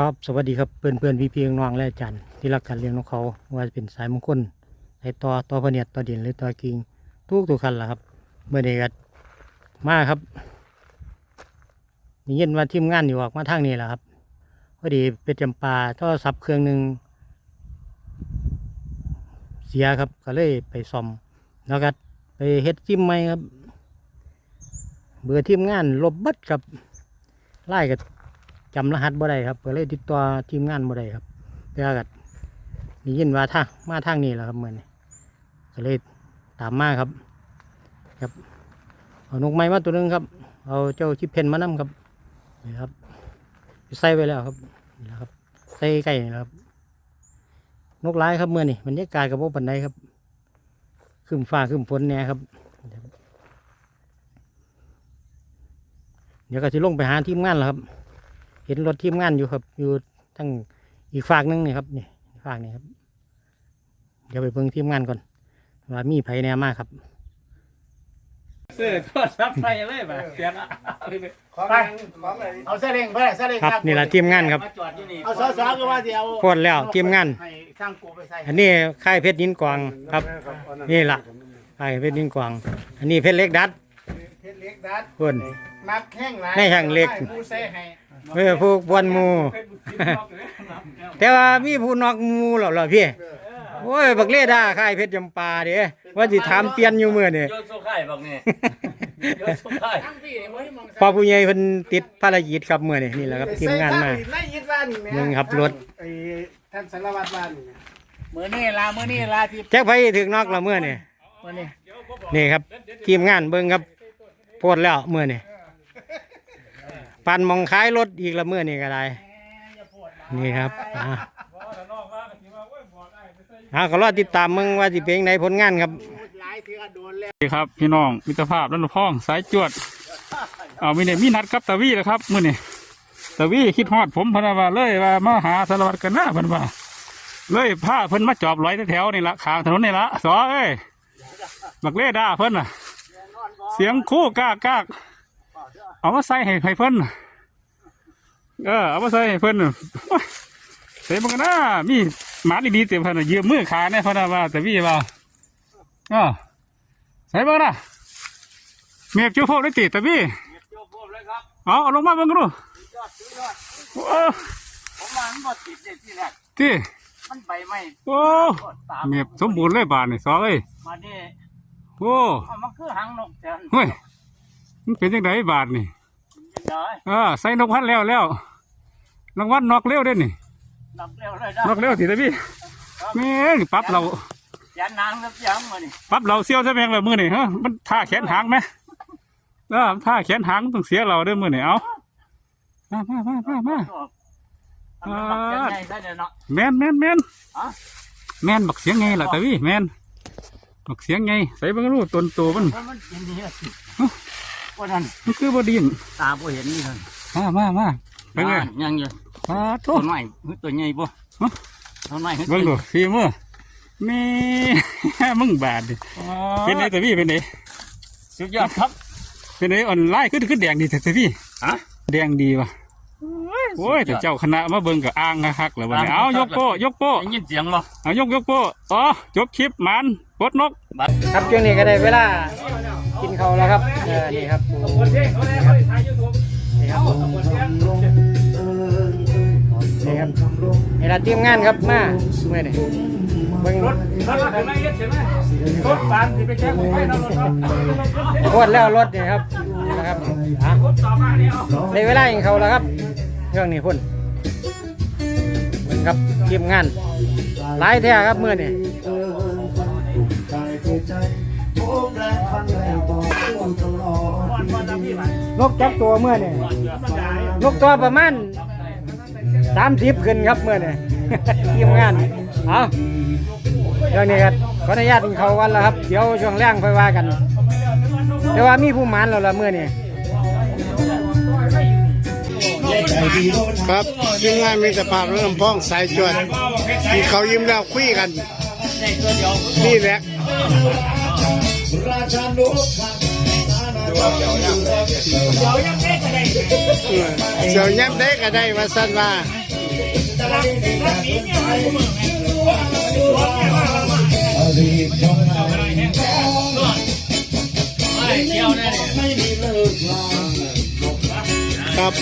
ครับสวัสดีครับเพื่อนเพื่อนพี่พี่น้องและอาจารย์ที่รักการเลี้ยงนกเขาว่าจะเป็นสายมงคลสายต่อต่อพเนียดต่อดินหรือต่อกิงทุกทุกคันแหละครับเมื่อเด็กมาครับนี่ยินว่าทีมงานอยู่ออกมาทางนี้แหละครับพอดีเป็ดจำปาโทรศัพท์เครื่องหนึ่งเสียครับก็เลยไปซ่อมแล้วก็ไปเฮ็ดซิมใหม่ครับ เบอร์ทีมงานลบบัดครับไล่กับ จำรหัสบ่ได้ครับก็เลยติดต่อทีมงานบ่ได้ครับแต่ว่าก็ได้ยินว่าทางมาทางนี้แหละครับเหมือนก็เลยตามมาครับ ครับเอานกไม้มาตัวหนึงครับ เอาเจ้าชิปเพนมานํครับนี่ครับใส่ไว้แล้วครับนี่แหละครับใส่ใกล้นี่และครับ นกร้ายครับเมื่อนี่บรรยากาศกับพวกปันไดครับขึ้นฟ้าขึ้นฝนแน่ครับ เดี๋ยวก็จะลงไปหาทีมงานแล้วครับ เห็นรถทีมงานอยู่ครับ อยู่ทั้งอีกฝากหนึงนี่ครับนี่อีกฝากนี่ครับ เดี๋ยวไปเบิ่งทีมงานก่อนว่ามีไผแน่มากครับซื้อโทรศัพท์ไปเลยแบบเสียละของของอะไรเอาเส้นเร่งเพื่อเส้นเร่งครับนี่แหละทีมงานครับมาจอดอยู่นี่เอาสอสอก็ว่าจะเอาโพดแล้วทีมงานให้ช่างกูไปใส่อันนี้ค่ายเพชรยินกวางครับ นี่ล่ะค่ายเพชรยินกวาง อันนี้เพชรเล็กดัดเพชรเล็กดัดเพื่อนมักแห้งหลายไม่แห้งเล็กมูเซ่ให้ เพื่อผู้บวนหมูแต่ว่ามีผู้นอกหมูหรอเหรอพี่โอ้ยบักเล่ด้าค่ายเพชรจำปาเด้ว่าสิถามเปลี่ยนอยู่มื้อนี่โยนโซ่ไข่บอกนี่โยนโซ่ไข่ทั้งพี่นี่บ่ได้มองพอผู้ใหญ่เพิ่นติดภารกิจครับมื้อนี้นี่แหละครับทีมงานมาไล่ยึดบ้านนี่แม่มึงขับรถไอ้ท่านสารวัตรบ้านนี่แม่มื้อนี้ลามื้อนี้ลาที่แจ็คไผถึงนอกละมื้อนี่มื้อนี้นี่ครับทีมงานเบิ่งครับโพดแล้วมื้อนี่ ปันมองขายรถอีกละเมื้อนี่ก็ได้ นี่ครับอ่าอ่าก็รอติดตามมึงว่าสิเป็นในผลงานครับเทื่อโดนแล้วสวัสดีครับพี่น้องมิตรภาพและนุพ้องสายจวด เอามีเนี่ยมีนัดกับตาวีนะครับมื่อนี่ตาวีคิดฮอดผมเพนนะว่า เลยว่ามาหาสารวัตรกันหน้าเพนว่า เลยพาเพิ่นมาจอบร้อยแถวๆนี่ละขางถนนนี่ละสอเอ้ยบักเล่ด่าเพิ่นน่ะ เสียงคู่กากกาก เอามาใส่ให้ให้เพิ่นน่ะเออเอามาใส่ให้เพิ่นน่ะโอ้ยเสียมันกันนะมีหมาดีๆเต็มเพิ่นน่ะยืมมือขาเนี่ยเพิ่นน่ะว่าตาวีว่าอ่าใส่เบ้างนะเมียบเจ้าพวกได้ติดแต่พี่โยนพวกเลยครับเอาเอาลงมาเบ้างกันดูยอดยอดโอ้ผมว่ามันบ่ติดเลยที่แรกที่มันใบไม้โอ้โคตรตามเมียบสมบูรณ์เลยบาทนี่สองเอ้ยมาดิโอ้เอามันคือหางนกแทนเฮ้ยมันเป็นยังไงบาทนี่ยัง ไงเออใส่นกพันแล้วแล้วรางวัลนอกเร็วเด้นี่นับเร็วเลยนะนอกเร็วติแต่พี่แม่งปรับเรายันนางนับยังมานี่ปรับเราเซี่ยวใช่ไหมงละมือนี่ฮะมันท่าแขนหางไหมเออท่าแขนหางต้องเสียเราเด้อมือนี่เอามามามามามาทำไมบักยังไงได้เนาะแมนแมนแมนอ๋อแมนบักเสียงไงล่ะแต่พี่แมนบักเสียงไงใส่เบังรู้ตนโตมัน เพราะมันกินนี่สิว่านั่นมันคือบดินตาบ่เห็นนี่ท่านมามามาเป็นไงยังอยู่มาโตตัวน้อยตัวใหญ่บ่ฮะตัวน้อยเบิ่งดูฟีมือแม่ มึงบาดดิเป็นไงแต่พี่เป็นไงสุดยอดครับเป็นไงออนไลน์ขึ้นขึ้นแดงดีแต่พี่ฮะ แดงดีว่ะโอ้ยแต่เจ้าคณะมาเบิ่งกับอ้างคักๆเลยวันนี้เอายกโป้ยกโป้ได้ยินเสียงบ่เอายกยกโป้ต่อจบคลิปมันปลดนก ครับช่วงนี้ก็ได้เวลา กินเขาแล้วครับเออนี่ครับนี่ครับนี่ครับนี่ครับนี่ละทีมงานครับมาเมื่อนี่เบิ่งรถรถอะไรเงี้ยใช่ไหมรถบานที่ไปแจ้งผมให้เรารถรถโคตรแล้วรถนี่ครับนะครับรถต่อมาเนี่ยในเวลาของเขาแล้วครับเครื่องนี้พุ่นเบิ่งครับทีมงานหลายแท้ครับเมื่อนี่ นกจักตัวเมื่อนี่นกตัวประมาณสามสิบขึ้นครับเมื่อนี่ทีมงานเอาเรื่องนี้ครับขออนุญาตกินเขาวกันแล้วครับ เดี๋ยวช่วงแรงค่อยว่ากัน แต่ว่ามีผู้หมานแล้วละเมื่อนี่ครับทีมงานมีสภาพเรื่องพ้องสายจวดที่เขายิ้มแล้วคุยกันนี่แหละ เสียวยับได้ก็ได้มาสั้นว่าครับ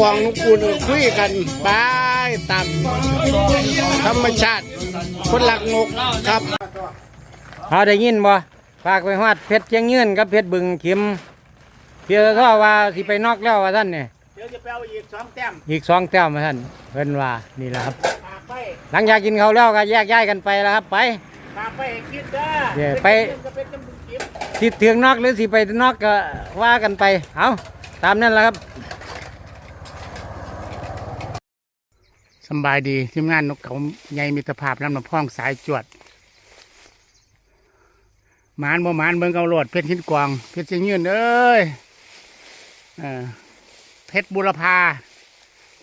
กวางนุกูลคุยกันบายตามธรรมชาติ คนหลักงกครับเอาได้ยินบ่ฝากไปฮอดเพชรเชียงยืนกับเพชรบึงเข็มเพียท่อว่าสิไปนอกแล้วว่าท่านเนี่ยเดี๋ยวจะไปเอาอีกสองแต้มอีกสองแต้มมาท่านเพิ่นว่านี่แหละครับฝากไปหลังจากกินเขาวแล้วก็แยกย้ายกันไปแล้วครับไปฝากไปให้คิดเด้อเดี๋ยวไปก็เป็นจำบุญกิฟสิถึงนอกหรือสิไปนอกก็ว่ากันไปเอา ตามนั่นแหละครับสบายดีทีมงานนกเขาใหญ่มิตรภาพลำน้ำพองสายจวดหมานบ่หมานเบิ่งเอาโลดเพชรหินกวางเพชรเชียงยืนเอ้ยเพชรบุรพา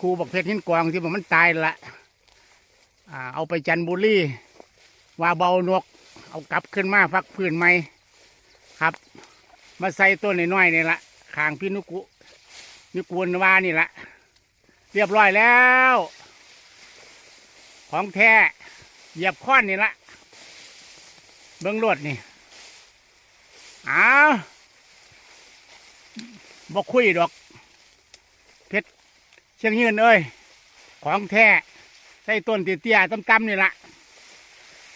ครูบอกเพชรหินกวางที่บอกมันตายละเอาไปจันบุรีว่าเบานก เอากลับขึ้นมาฟักพื้นใหม่ครับ มาใส่ต้นน้อยๆนี่ละ ขางพี่นุกุนุกูลวานี่ละเรียบร้อยแล้ว ของแท้เหยียบค้อนนี่ละเบิ้องรวดนี่อ้าวบอกคุยดอก เพชรเชียงยืนเอ้ย ของแท้ใส่ต้นเตี้ยๆต่ำๆนี่ละ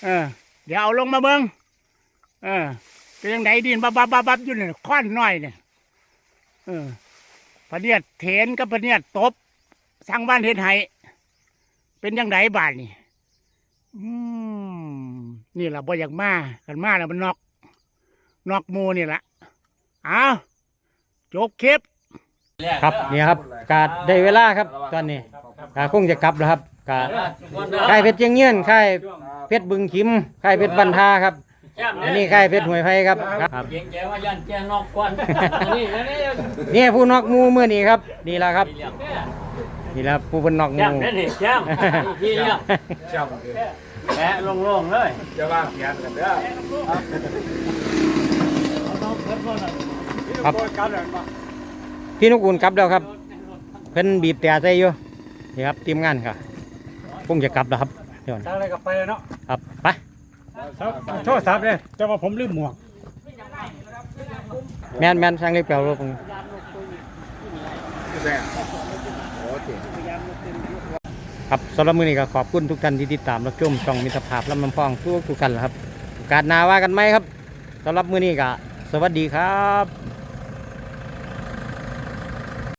เออ เดี๋ยวเอาลงมาเบิ้งเออเป็นยังไงดินบับบับบับบับอยู่เนี่ยค้อนน้อยเนี่ย เออพะเนียดเถนกับพะเนียดตบสั่งบ้านเฮ็ดไห้เป็นยังไงบ้านนี่อืมนี่แหละบ่อยากมากันมาแล้วมันนอก นอกมูนี่แหละเอาจบคลิปครับนี่ครับกาได้เวลาครับตอนนี้กาคงจะกลับแล้วครับกาค่ายเพชรเชียงยืนค่ายเพชรบึงขิมค่ายเพชรบันทาครับ อันนี้ค่ายเพชรหวยไฟครับครับเก่งใจว่ายันแจ้งนอกก่อนนี่นี่นี่ผู้นอกหมูเมื่อนี้ครับนี่แหละครับนี่แหละผู้เป็นนอกหแจ้มูงนั่นนี่แจ้งทีเดียวแอะลงๆเลยครับพี่นุกูลกลับแล้วครับ เพิ่นบีบแต่ใส่อยู่นี่ครับทีมงานค่ะคงจะกลับแล้วครับเดี๋ยวทางอะไรกับไปแล้วเนาะครับไป โทษครับเลยจะว่าผมลืมหมวกแมนแมนสั่งเล็กเปล่ารถผมครับสำหรับมือนี้ก็ขอบคุณทุกท่านที่ติดตามรับชมช่องมิตรภาพลำน้ำพองทุกทุกท่านละครับโอกาสหนาว่ากันไหมครับสำหรับมือนี้ก็สวัสดีครับ